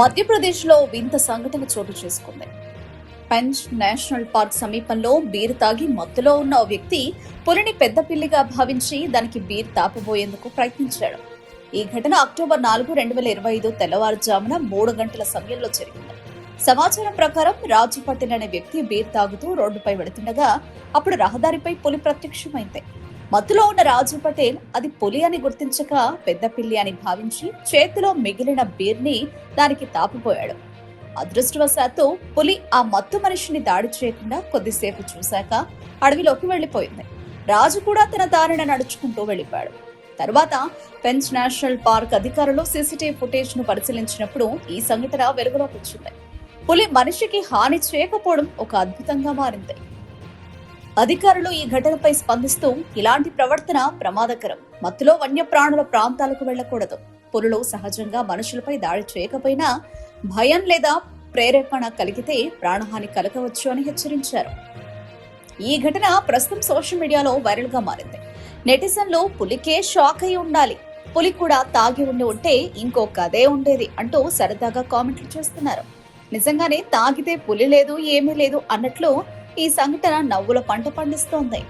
మధ్యప్రదేశ్లో వింత సంఘటన చోటు చేసుకుంది. పెంచ్ నేషనల్ పార్క్ సమీపంలో బీర్ తాగి మత్తులో ఉన్న ఓ వ్యక్తి పులిని పెద్ద పిల్లిగా భావించి దానికి బీర్ తాపబోయేందుకు ప్రయత్నించాడు. ఈ ఘటన అక్టోబర్ నాలుగు రెండు వేల ఇరవై ఐదు తెల్లవారుజామున మూడు గంటల సమయంలో జరిగింది. సమాచారం ప్రకారం రాజు పటేల్ అనే వ్యక్తి బీర్ తాగుతూ రోడ్డుపై వెళుతుండగా అప్పుడు రహదారిపై పులి ప్రత్యక్షమైంది. మత్తులో ఉన్న రాజు పటేల్ అది పులి అని గుర్తించక పెద్ద పిల్లి అని భావించి చేతిలో మిగిలిన బీర్ని దానికి తాపిపోయాడు. అదృష్టవశాత్తు పులి ఆ మత్తు మనిషిని దాడి చేయకుండా కొద్దిసేపు చూశాక అడవిలోకి వెళ్ళిపోయింది రాజు కూడా తన దారిన నడుచుకుంటూ వెళ్ళిపోయాడు. తర్వాత పెంచ్ నేషనల్ పార్క్ అధికారులు సీసీటీవీ ఫుటేజ్ను పరిశీలించినప్పుడు ఈ సంఘటన వెలుగులోకి వచ్చింది. పులి మనిషికి హాని చేయకపోవడం ఒక అద్భుతంగా మారింది. అధికారులు ఈ ఘటనపై స్పందిస్తూ ఇలాంటి ప్రవర్తన ప్రమాదకరం. మత్తులో వన్యప్రాణుల ప్రాంతాలకు వెళ్ళకూడదు పులులు సహజంగా మనుషులపై దాడి చేయకపోయినా భయం లేదా ప్రేరేపణ కలిగితే ప్రాణహాని కలగవచ్చు అని హెచ్చరించారు. ఈ ఘటన ప్రస్తుతం సోషల్ మీడియాలో వైరల్గా మారింది. నెటిజన్లు పులికే షాక్ అయి ఉండాలి. పులి కూడా తాగి ఉండి ఉంటే ఇంకో కథే ఉండేది అంటూ సరదాగా కామెంట్లు చేస్తున్నారు. నిజంగానే తాగితే పులి లేదు ఏమీ లేదు అన్నట్లు ఈ సంఘటన నవ్వుల పంట పండిస్తోంది.